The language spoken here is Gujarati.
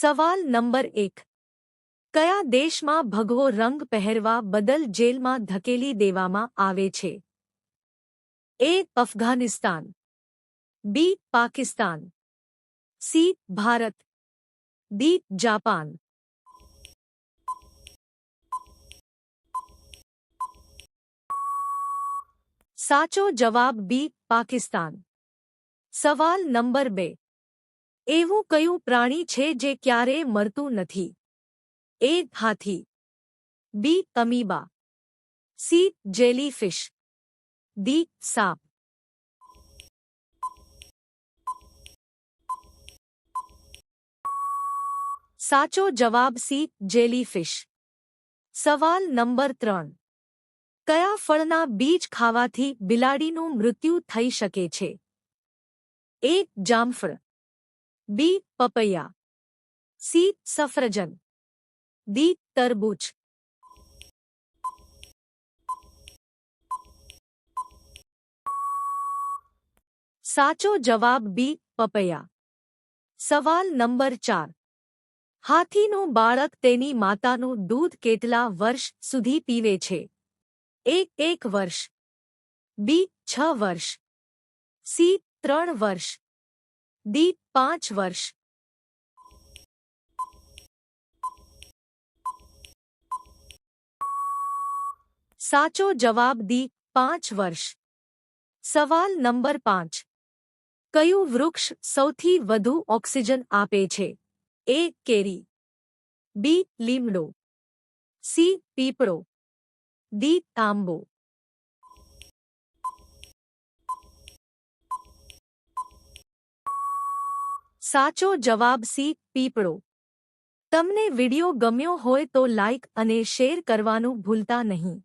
સવાલ નંબર એક કયા દેશમાં ભગવો રંગ પહેરવા બદલ જેલમાં ધકેલી દેવામાં આવે છે A Afghanistan B Pakistan C Bharat D Japan સાચો જવાબ બી પાકિસ્તાન સવાલ નંબર બે એવું કયું પ્રાણી છે જે ક્યારેય મરતું નથી? A Hathi. B amoeba. C jellyfish. D સાપ. સાચો જવાબ સી જેલીફિશ. સવાલ નંબર ત્રણ. કયા ફળના બીજ ખાવાથી બિલાડીનું મૃત્યુ થઈ શકે છે? એ જામફળ. બી પપૈયા સી સફરજન ડી તરબૂચ સાચો જવાબ બી પપૈયા સવાલ નંબર ચાર હાથીનું બાળક તેની માતાનું દૂધ કેટલા વર્ષ સુધી પીવે છે એક એક વર્ષ બી છ વર્ષ સી ત્રણ વર્ષ ડી પાંચ વર્ષ. સાચો જવાબ દી પાંચ વર્ષ. સવાલ નંબર પાંચ. કયું વૃક્ષ સૌથી વધુ ઓક્સિજન આપે છે? એ કેરી. બી લીમડો. સી પીપળો. દી તાંબો. સાચો જવાબ સી, પીપળો. તમને વિડિયો ગમ્યો હોય તો લાઇક અને શેર કરવાનું ભૂલતા નહીં.